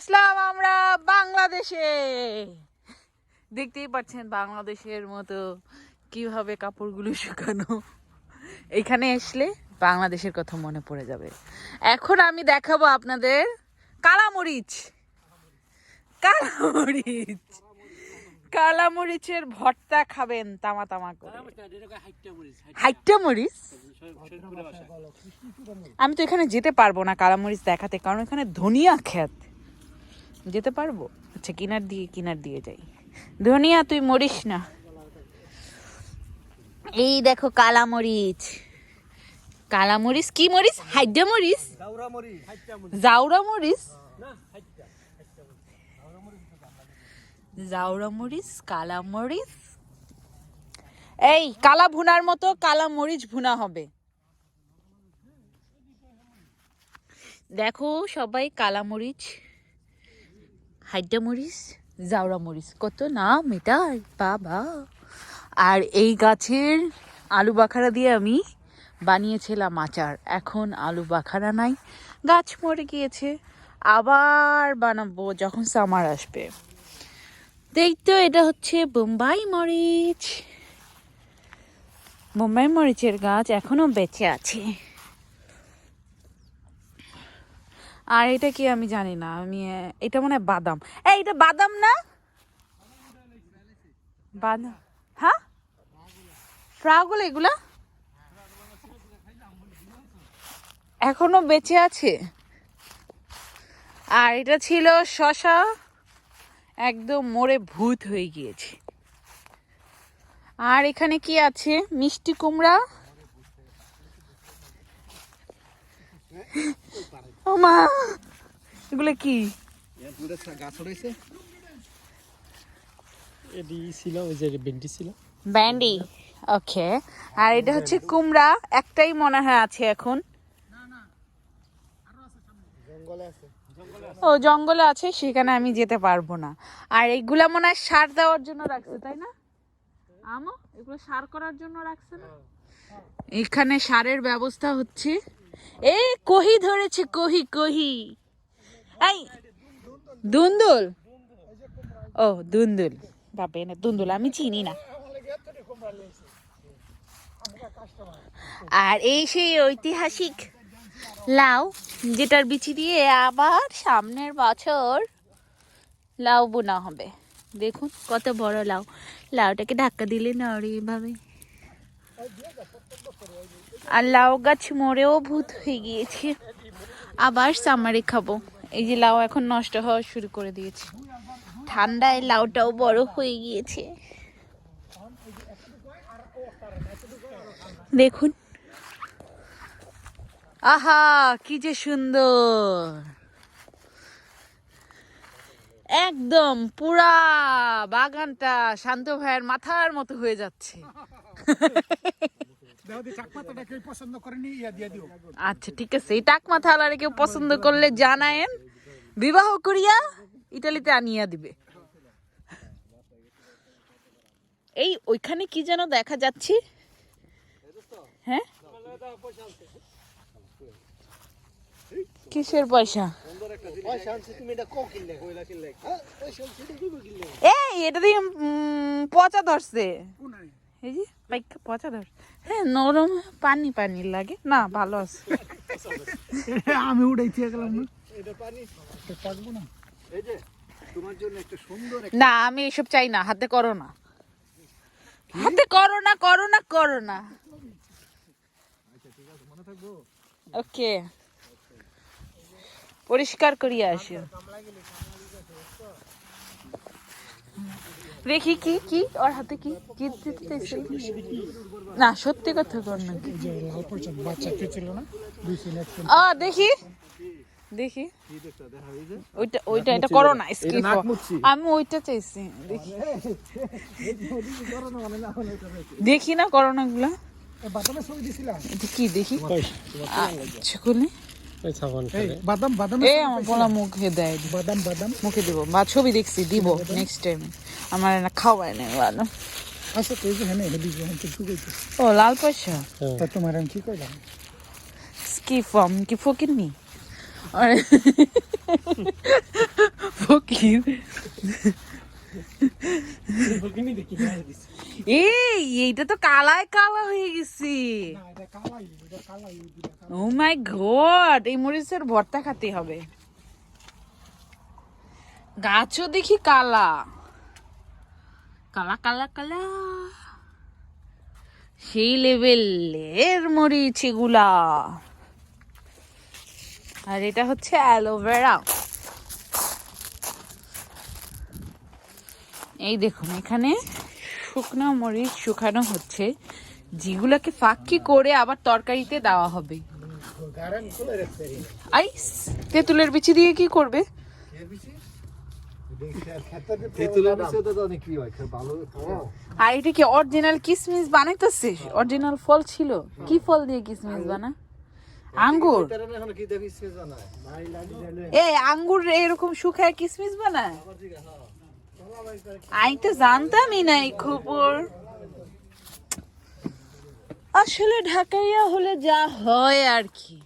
আসলাম আমরা বাংলাদেশে। দেখতেই পাচ্ছেন বাংলাদেশের মতো কীভাবে কাপড়গুলো শুকানো। এখানে আসলে বাংলাদেশের কথা মনে পড়ে যাবে। এখন আমি দেখাবো আপনাদের কালামরিচ। কালামরিচ। কালামরিচের ভর্তা খাবেন তামা তামা করে। হাইটটা মরিচ। আমি তো এখানে যেতে পারব না কালামরিচ দেখাতে, কারণ এখানে ধনিয়া ক্ষেত যেতে পারব? আচ্ছা কিনার দিয়ে কিনার দিয়ে যাই। ধনিয়া তুই মরিস না। এই দেখো কালামরিচ। কালামরিচ কি মরিচ? হাইডা মরিচ? জাউরা মরিচ। জাউরা মরিচ কালা মরিচ? এই কালা ভুনার মতো কালা মরিচ ভুনা হবে। দেখো সবাই কালা মরিচ হাইডা মরিচ জাউরা মরিচ, কত নাম এটার বাবা। আর এই গাছের আলু বাখারা দিয়ে আমি বানিয়েছিলাম আচার। এখন আলু বাখারা নাই, গাছ মরে গিয়েছে। আবার বানাবো যখন সামার আসবে। দেখতো এটা হচ্ছে বোম্বাই মরিচ। বোম্বাই মরিচের গাছ এখনও বেঁচে আছে। আর এটা কি আমি জানি না, আমি এটা মনে হয় বাদাম। এই, এটা বাদাম না? বাদাম হ্যাঁ? ফ্রাগুলো এগুলা? এখনও বেঁচে আছে। আর এটা ছিল শশা, একদম মরে ভূত হয়ে গিয়েছে। আর এখানে কি আছে? মিষ্টি কুমড়া। ও মা এগুলো কি? গাছ ছিল ওই যে বেন্টি ছিল। ব্যান্ডি ওকে। আর এটা হচ্ছে কুমড়া একটাই মনে হয় আছে এখন। জঙ্গলে আছে ও জঙ্গলে আছে সেখানে আমি যেতে পারব না। আর এইগুলা মনে হয় সার দেওয়ার জন্য রাখছে তাই না? আমো এগুলো সার করার জন্য রাখছে না? এখানে সারের ব্যবস্থা হচ্ছে। এই কহি ধরেছে, কহি কহি। এই, দুন্দুল। ও, দুন্দুল। বাপে না দুন্দুল, আমি চিনি না। আর এই সেই ঐতিহাসিক লাউ, যেটার বিচি দিয়ে আবার সামনের বছর লাউ বোনা হবে। দেখুন, কত বড় লাউ। লাউটাকে ধাক্কা দিলে নড়ে এভাবে আর লাউ গাছ মরেও ভূত হয়ে গিয়েছে। আবার সামারে খাব। এই যে লাউ এখন নষ্ট হওয়া শুরু করে দিয়েছে। ঠান্ডায় লাউটাও বড় হয়ে গিয়েছে। দেখুন। আহা, কি যে সুন্দর। একদম পুরা বাগানটা শান্ত ভাইয়ের মাথার মতো হয়ে যাচ্ছে। আচ্ছা ঠিক আছে। এই টাক মাথা আলারে কেউ পছন্দ করলে জানায়েন। বিবাহ করিয়া ইটালিতে আনিয়া দিবে। এই ওইখানে কি যেন দেখা যাচ্ছে? হ্যাঁ? কিসের পয়সা? এই এটা দিয়ে পচা ধরছে। এই যে পাইকা পচা ধরছে হ্যাঁ নরম পানি পানি লাগে। না ভালো আছে। আমি উড়াইতে গেলাম না। এটা পানি পাকবো না এই যে তোমার জন্য একটা সুন্দর না আমি এসব চাই না হাতে করো না। হাতে করো না করো না করো না। ওকে। পরিষ্কার করিয়া আসিও। দেখি কি কি? ওর হাতে কি? কি দিতেছে? না সত্যি কথা কর না। যে লাল পয়সা বাচ্চা কে ছিল না দুই সিন একশন আ দেখি। দেখি। ওইটা ওইটা এটা করো না স্কিপ আমি ওইটা চাইছি দেখি। দেখি না করোনা গুলা কি দেখি? আচ্ছা খুলি। ছাগল বাদাম বাদাম আমার মুখে দেয়। বাদাম বাদাম। মুখে দিব। বা ছবি দেখছি দিব নেক্সট টাইম আমার না খাওয়ায় নেই ভালো আচ্ছা তুই যে হ্যাঁ হ্যাঁ ও লাল পয়সা? তা তোমার আমি কি কইলাম? কি ফর্ম? কি ফকির নি? ফকির? এই এইটা তো কালায় কালা হয়ে গেছে। ও মাই গড এই মরিচের ভর্তা খেতে হবে। গাছও দেখি কালা। কালা কালা কালা। সেই লেভেলের মরিচ এগুলা। আর এটা হচ্ছে অ্যালোভেরা। এই দেখুন এখানে শুকনো মরিচ শুকানো হচ্ছে যেগুলাকে ফাঁকি করে আবার তরকারিতে দেওয়া হবে। আইস তেঁতুলের বিচি দিয়ে কি করবে? আর এটা কি অরিজিনাল কিসমিস বানাইতেছে? অরিজিনাল ফল ছিল। কি ফল দিয়ে কিসমিস বানা? আঙ্গুর। এই আঙ্গুর এরকম শুকায় কিসমিস বানায়? আমি তো জানতামই না এই খবর। আসলে ঢাকাইয়া হলে যা হয় আর কি।